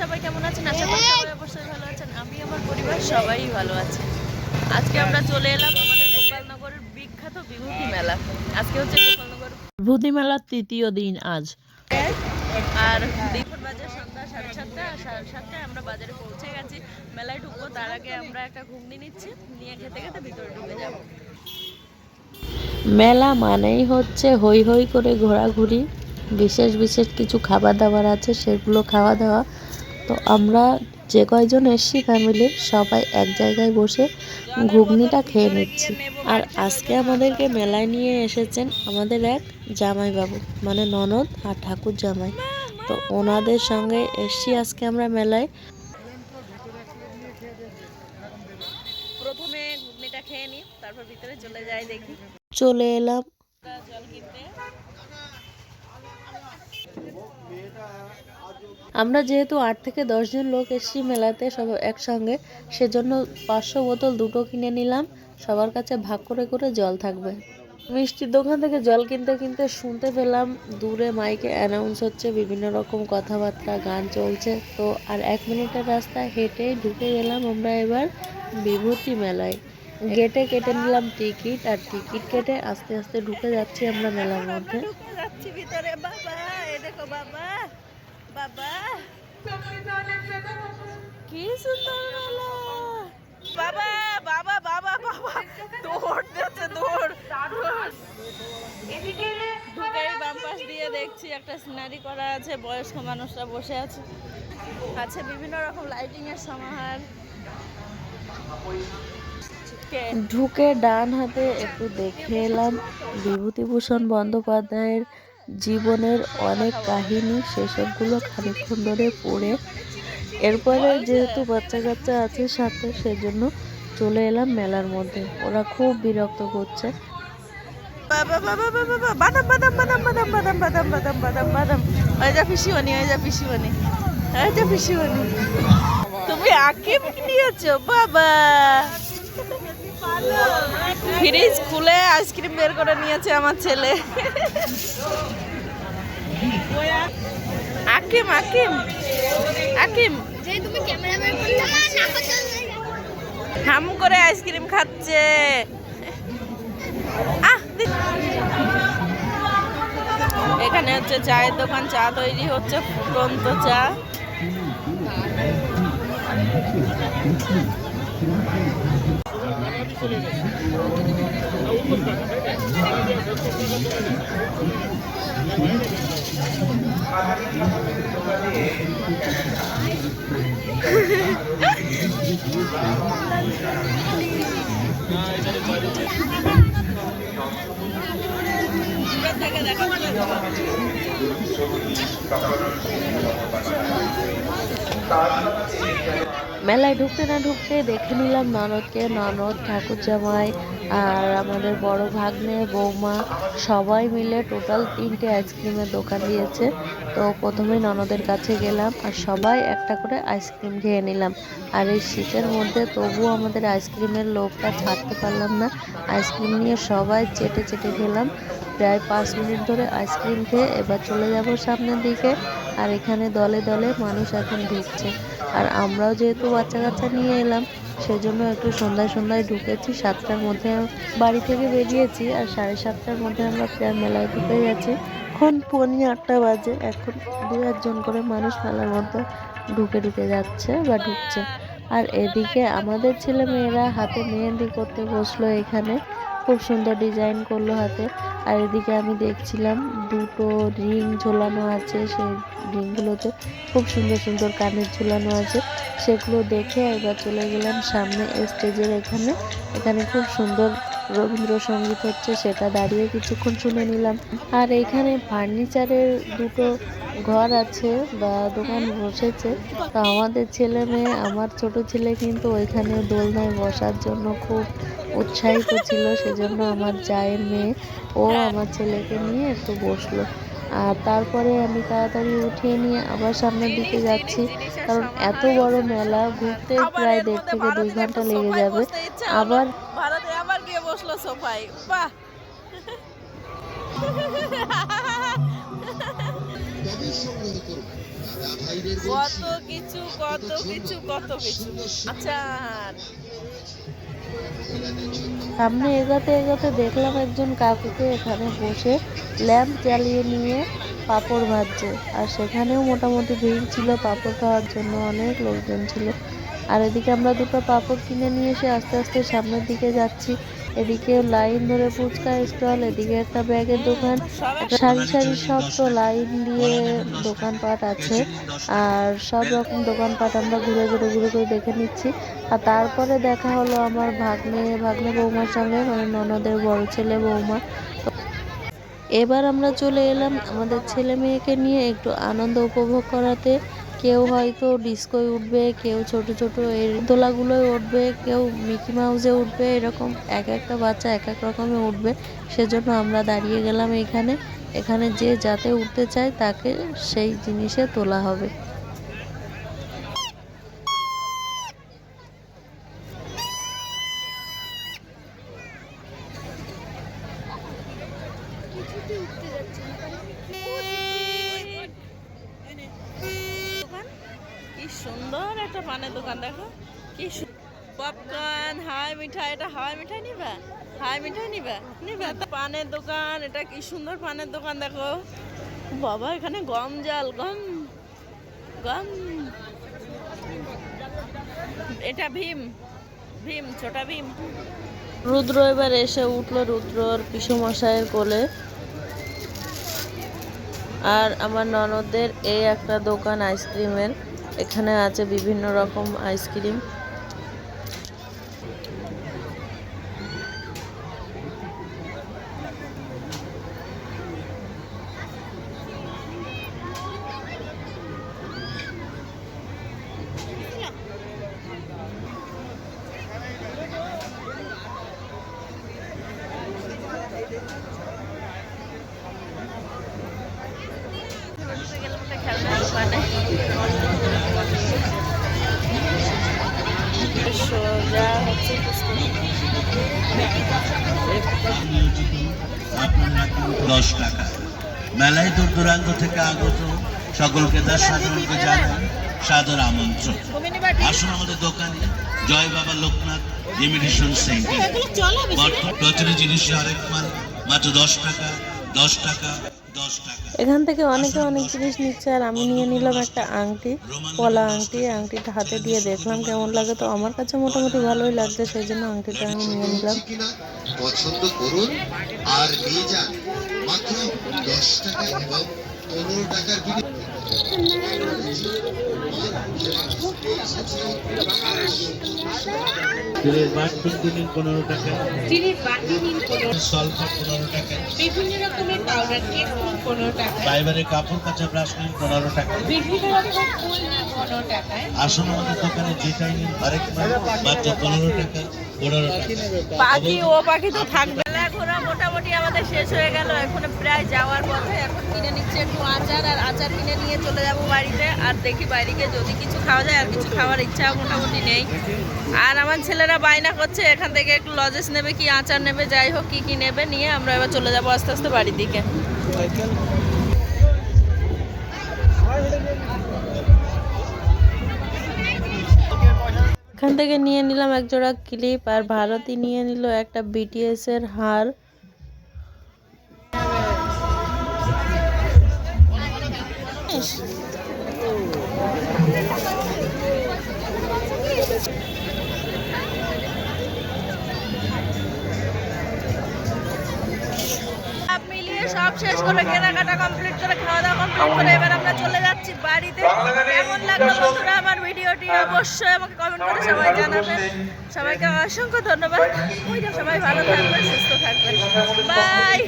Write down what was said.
সবাই কেমন আছেন? আশা করি সবাই অবশ্যই ভালো আছেন। আমি আমার পরিবার, সবাই ভালো আছে। আজকে আমরা চলে এলাম আমাদের গোপালনগরের বিখ্যাত বিভূতি মেলা। আজকে হচ্ছে গোপালনগর বিভূতি মেলার তৃতীয় দিন আজ। আর দুপুর বাজে সন্ধ্যা সাড়ে সাতটা সাড়ে সাতটায় আমরা বাজারে পৌঁছে গেছি। মেলায় ঢুকবো, তার আগে আমরা একটা ঘুগনি নিচ্ছি, নিয়ে খেতে খেতে ভিতরে ঢুকে যাব। মেলা মানেই হচ্ছে হই হই করে ঘোরাঘুরি। বিশেষ বিশেষ কিছু খাবার দাবার আছে, সেগুলো খাওয়া দাওয়া। তো আমরা যে কয়জন এসছি ফ্যামিলির সবাই এক জায়গায় বসে ঘুগনিটা খেয়ে নিচ্ছি। আর আজকে আমাদেরকে মেলায় নিয়ে এসেছেন আমাদের এক জামাইবাবু মানে ননদ আর ঠাকুর জামাই। তো ওনাদের সঙ্গে এসছি আজকে আমরা মেলায়। প্রথমে ঘুগনিটা খেয়ে নিই তারপর ভিতরে চলে যাই দেখি। চলে এলাম। জল কিনতে। আমরা যেহেতু আট থেকে দশজন লোক এসেছি মেলাতে সব একসঙ্গে, সেজন্য পাঁচশো বোতল দুটো কিনে নিলাম। সবার কাছে ভাগ করে করে জল থাকবে। মিষ্টির দোকান থেকে জল কিনতে কিনতে শুনতে পেলাম, দূরে মাইকে অ্যানাউন্স হচ্ছে, বিভিন্ন রকম কথাবার্তা, গান চলছে। তো আর এক মিনিটের রাস্তায় হেঁটে ঢুকে গেলাম আমরা এবার বিভূতি মেলায়। গেটে কেটে নিলাম টিকিট, আর টিকিট কেটে আস্তে আস্তে ঢুকে যাচ্ছি আমরা মেলার মধ্যে। বাবা। বাবা। কি সুন্দর মেলা বাবা বাবা বাবা বাবা। দৌড় দিচ্ছে দৌড়। ঢুকেই বাম পাশ দিয়ে দেখছি একটা সিনারি করা আছে বয়স্ক মানুষরা বসে আছে। আছে বিভিন্ন রকম লাইটিং এর সমাহার ঢুকে ডান হাতে একটু দেখে এলাম বিভূতিভূষণ বন্দ্যোপাধ্যায়ের জীবনের অনেক কাহিনী, সেসবগুলো খানিকক্ষণ ধরে পড়ে। এরপরে যেহেতু বাচ্চা কাচ্চা আছে সাথে, সেজন্য চলে এলাম মেলার মধ্যে। ওরা খুব বিরক্ত করছে। বাদাম বাদাম বাদাম বাদাম বাদাম বাদাম বাদাম বাদাম বাদাম। তুমি আকিম নিয়েছো, বাবা। ফ্রিজ খুলে আইসক্রিম বের করে নিয়েছে আমার ছেলে। আকিম আকিম আকিম। হাম করে আইসক্রিম খাচ্ছে। এখানে হচ্ছে চায়ের দোকান, চা তৈরি হচ্ছে, ফুটন্ত চা। 아, 이제 좀 মেলায় ঢুকতে না ঢুকতে দেখে নিলাম ননদকে। ননদ ঠাকুর জামাই আর আমাদের বড় ভাগ্নে, বৌমা সবাই মিলে টোটাল তিনটে আইসক্রিমের দোকান দিয়েছে। তো প্রথমে ননদের কাছে গেলাম আর সবাই একটা করে আইসক্রিম খেয়ে নিলাম। আর এই শীতের মধ্যে তবুও আমাদের আইসক্রিমের লোভটা ছাড়তে পারলাম না। আইসক্রিম নিয়ে সবাই চেটে চেটে খেলাম। প্রায় পাঁচ মিনিট ধরে আইসক্রিম খেয়ে এবার চলে যাব সামনের দিকে। আর এখানে দলে দলে মানুষ এখন ঢুকছে। আর আমরাও যেহেতু বাচ্চা কাচ্চা নিয়ে এলাম, সেজন্য একটু সন্ধ্যায় সন্ধ্যায় ঢুকেছি। সাতটার মধ্যে বাড়ি থেকে বেরিয়েছি আর সাড়ে সাতটার মধ্যে আমরা প্রায় মেলায় ঢুকে গেছি। এখন পনি আটটা বাজে। এখন দু একজন করে মানুষ মেলার মধ্যে ঢুকে ঢুকে যাচ্ছে বা ঢুকছে। আর এদিকে আমাদের ছেলে মেয়েরা হাতে মেহেন্দি করতে বসল এখানে। খুব সুন্দর ডিজাইন করল হাতে। আর এদিকে আমি দেখছিলাম দুটো রিং ঝোলানো আছে সেই রিংগুলোতে খুব সুন্দর সুন্দর কানের ঝোলানো আছে। সেগুলো দেখে এবার চলে গেলাম সামনে স্টেজের এখানে। এখানে খুব সুন্দর রবীন্দ্রসঙ্গীত হচ্ছে, সেটা দাঁড়িয়ে কিছুক্ষণ শুনে নিলাম। আর এখানে ফার্নিচারের দুটো ঘর আছে বা দোকান বসেছে। তো আমাদের ছেলে মেয়ে, আমার ছোট ছেলে কিন্তু ওইখানে দোলনায় বসার জন্য খুব উৎসাহিত ছিল সেজন্য আমার জায়ের মেয়ে ও আমার ছেলেকে নিয়ে একটু বসল। আর তারপরে আমি তাড়াতাড়ি উঠিয়ে নিয়ে আবার সামনের দিকে যাচ্ছি কারণ এত বড় মেলা ঘুরতে প্রায় দেড় থেকে দুই ঘণ্টা লেগে যাবে। আবার ভারতে আবার গিয়ে বসল সোফায়। বাহ! কত কিছু কত কিছু কত কিছু। আচার সামনে এগোতে এগোতে দেখলাম একজন কাকুকে এখানে বসে ল্যাম্প জ্বালিয়ে নিয়ে পাঁপড় ভাজছে। আর সেখানেও মোটামুটি ভিড় ছিল, পাঁপড় খাওয়ার জন্য অনেক লোকজন ছিল। আর এদিকে আমরা দুটো পাঁপড় কিনে নিয়ে এসে আস্তে আস্তে সামনের দিকে যাচ্ছি। এদিকে লাইন ধরে ফুচকা স্টল, এদিকে একটা ব্যাগের দোকান। সারি সারি সব তো লাইন দিয়ে দোকানপাট আছে। আর সব রকম দোকানপাট আমরা ঘুরে ঘুরে ঘুরে ঘুরে দেখে নিচ্ছি। আর তারপরে দেখা হলো আমার ভাগ্নে ভাগ্নে বৌমার সঙ্গে মানে ননদের বড় ছেলে বৌমা। এবার আমরা চলে এলাম আমাদের ছেলে মেয়েকে নিয়ে একটু আনন্দ উপভোগ করাতে। কেউ হয়তো ডিস্কোয় উঠবে, কেউ ছোট ছোট এর দোলাগুলোয় উঠবে, কেউ মিকি মাউসে উঠবে, এরকম এক একটা বাচ্চা এক এক রকমে উঠবে। সেজন্য আমরা দাঁড়িয়ে গেলাম এখানে। এখানে যে যাতে উঠতে চায় তাকে সেই জিনিসে তোলা হবে। দোকান একটা পানের দোকান, দেখো। কি পপকর্ন হাই মিঠাই, এটা হাওয়াই মিঠাই নিবা? হাই মিঠাই নিবা? নিবা? তো পানের দোকান, এটা কি সুন্দর পানের দোকান, দেখো। বাবা, এখানে গম জাল, গম গম। এটা ভীম ভীম, ছোটা ভীম। রুদ্র এবার এসে উঠল, রুদ্রর পিসমশাইয়ের কোলে। আর আমার ননদের এই একটা দোকান আইসক্রিমের এখানে আছে বিভিন্ন রকম আইসক্রিম দশ টাকা। মেলায় দূর দূরান্ত থেকে আগত সকলকে তার সাধারণকে জানান সাদর আমন্ত্রণ। আসুন আমাদের দোকানে জয় বাবা লোকনাথ ইমিটেশন সেন্টার। প্রতিটি জিনিসের আরেক মাল মাত্র দশ টাকা দশ টাকা এখান থেকে অনেকে অনেক জিনিস নিচ্ছে আর আমি নিয়ে নিলাম একটা আংটি পলা আংটি আংটিটা হাতে দিয়ে দেখলাম কেমন লাগে। তো আমার কাছে মোটামুটি ভালোই লাগছে সেই জন্য আংটিটা আমি নিয়ে নিলাম। পছন্দ করুন আর নিয়ে যান। মাত্র দশ টাকা এবং পনেরো টাকার বাটন পনেরো টাকা। চিনির বাটি নিন পনেরো টাকা। বিভিন্ন রকমের পাউডার কেক পনেরো টাকায় ফাইবারের কাপড় কাঁচা ব্রাশ নিন পনেরো টাকা। বিভিন্ন রকমের ফুল নিন পনেরো টাকায় আসুন আমাদের দোকানে যেটাই নিন আরেক মাত্র পনেরো টাকা পনেরো টাকা। পাখি ও পাখি তো থাকবে। ঘোরা মোটামুটি আমাদের শেষ হয়ে গেল। এখন প্রায় যাওয়ার পথে এখন কিনে নিচ্ছে একটু আচার, আর আচার কিনে নিয়ে চলে যাব বাড়িতে। আর দেখি বাইরে যদি কিছু খাওয়া যায়, আর কিছু খাওয়ার ইচ্ছা মোটামুটি নেই। আর আমার ছেলেরা বায়না করছে, এখান থেকে একটু লজেস নেবে কি আচার নেবে, যাই হোক, কী কী নেবে, নিয়ে আমরা এবার চলে যাব আস্তে আস্তে বাড়ির দিকে। এখান থেকে নিয়ে নিলাম এক জোড়া ক্লিপ আর ভারতী নিয়ে নিল একটা বিটিএস এর হার। শেষ করে কেনাকাটা কমপ্লিট করে, খাওয়া দাওয়া কমপ্লিট করে, এবার আমরা চলে যাচ্ছি বাড়িতে। কেমন লাগল বন্ধুরা আমার ভিডিওটি? অবশ্যই আমাকে কমেন্ট করে সবাই জানাবেন। সবাইকে অসংখ্য ধন্যবাদ। সবাই ভালো থাকবেন, সুস্থ থাকবেন। বাই